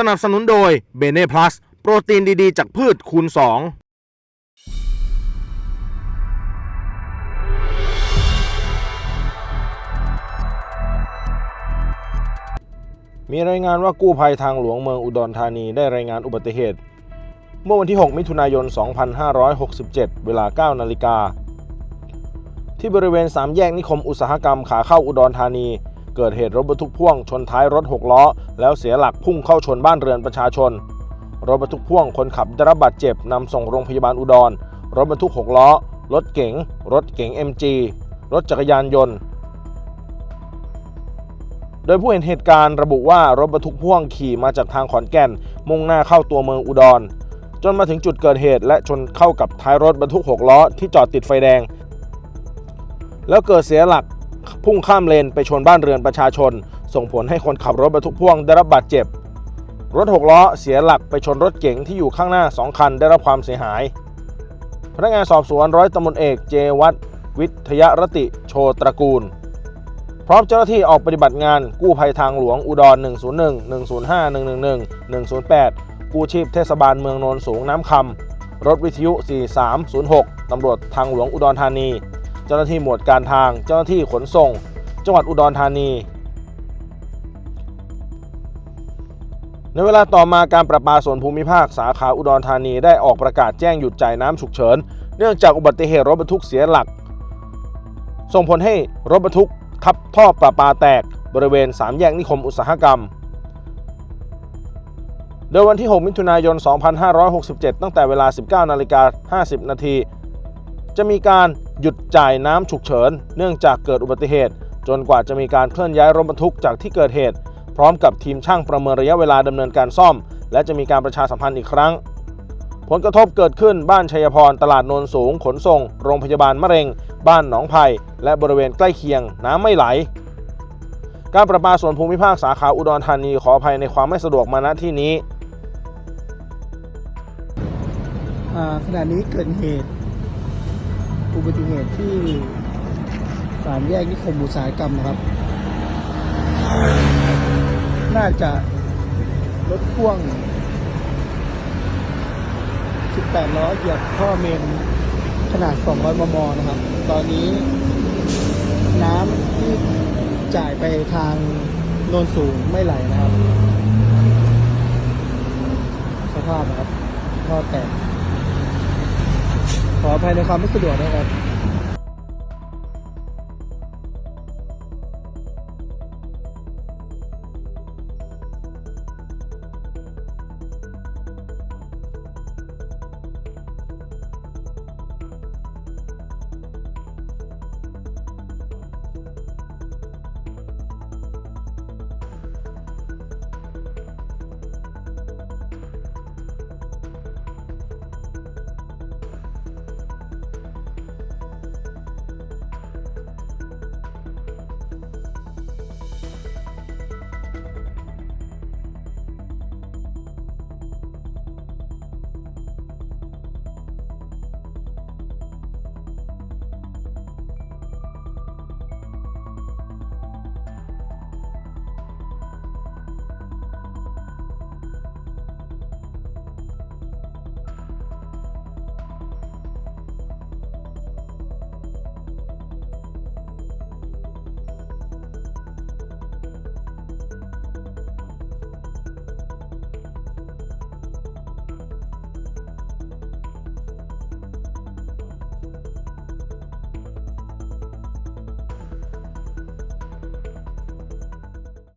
สนับสนุนโดยเบเน่พลัสโปรตีนดีๆ จากพืชคูณ 2มีรายงานว่ากู้ภัยทางหลวงเมืองอุดรธานีได้รายงานอุบัติเหตุ เมื่อวันที่ 6 มิถุนายน 2567 เวลา 9 นาฬิกา ที่บริเวณสามแยกนิคมอุตสาหกรรมขาเข้าอุดรธานี เกิดเหตุรถบรรทุกพ่วงชนท้ายรถ 6 ล้อ แล้วเสียหลักพุ่งเข้าชนบ้านเรือนประชาชน รถบรรทุกพ่วงคนขับได้รับบาดเจ็บนำส่งโรงพยาบาลอุดร รถบรรทุก 6 ล้อ รถเก๋ง รถเก๋ง MG รถจักรยานยนต์ โดยผู้เห็นเหตุการณ์ระบุว่ารถบรรทุกพ่วงขี่มาจากทางขอนแก่น มุ่งหน้าเข้าตัวเมืองอุดร จนมาถึงจุดเกิดเหตุ และชนเข้ากับท้ายรถบรรทุก 6 ล้อที่จอดติดไฟแดง แล้วเกิดเสียหลัก พุ่งข้ามเลนไปชนบ้านเรือนประชาชน ส่งผลให้คนขับรถบรรทุกพ่วงได้รับบาดเจ็บ รถ6ล้อเสียหลักไปชนรถเก๋งที่อยู่ข้างหน้า 2 คันได้รับความเสียหาย พนักงานสอบสวนร้อยตำรวจเอกเจวัตวิทยรติโชตระกูล พร้อมเจ้าหน้าที่ออกปฏิบัติงานกู้ภัยทางหลวงอุดร 101 105 111 108 กู้ชีพเทศบาลเมืองโนนสูงน้ำคำรถวิทยุ 4306 ตำรวจทางหลวงอุดรธานี เจ้าหน้าที่หมวดการทาง เจ้าหน้าที่ขนส่ง จังหวัดอุดรธานี ในเวลาต่อมาการประปาส่วนภูมิภาคสาขาอุดรธานีได้ออกประกาศแจ้งหยุดจ่ายน้ำฉุกเฉิน เนื่องจากอุบัติเหตุรถบรรทุกเสียหลัก ส่งผลให้รถบรรทุกทับท่อประปาแตกบริเวณ 3 แยกนิคมอุตสาหกรรม โดยวันที่ 6 มิถุนายน 2567 ตั้งแต่เวลา 19 นาฬิกา 50 นาที จะมีการ หยุดจ่ายน้ำฉุกเฉิน เนื่องจากเกิดอุบัติเหตุ จนกว่าจะมีการเคลื่อนย้ายรถบรรทุกจากที่เกิดเหตุ พร้อมกับทีมช่างประเมินระยะเวลาดำเนินการซ่อม และจะมีการประชาสัมพันธ์อีกครั้ง ผลกระทบเกิดขึ้นบ้านชัยพร ตลาดโนนสูง ขนส่ง โรงพยาบาลมะเร็ง บ้านหนองไผ่และบริเวณใกล้เคียง น้ำไม่ไหล การประปาส่วนภูมิภาคสาขาอุดรธานีขออภัยในความไม่สะดวกมาณที่นี้ขณะนี้เกิดเหตุ อุบัติเหตุที่สามแยกนิคมอุตสาหกรรมนะครับ น่าจะรถพ่วง 18 ล้อเหยียบท่อเมนขนาด 200 มม นะครับ ตอนนี้น้ำที่จ่ายไปทางโนนสูงไม่ไหลนะครับ สภาพนะครับท่อแตก ขออภัยในความไม่สะดวกนะครับ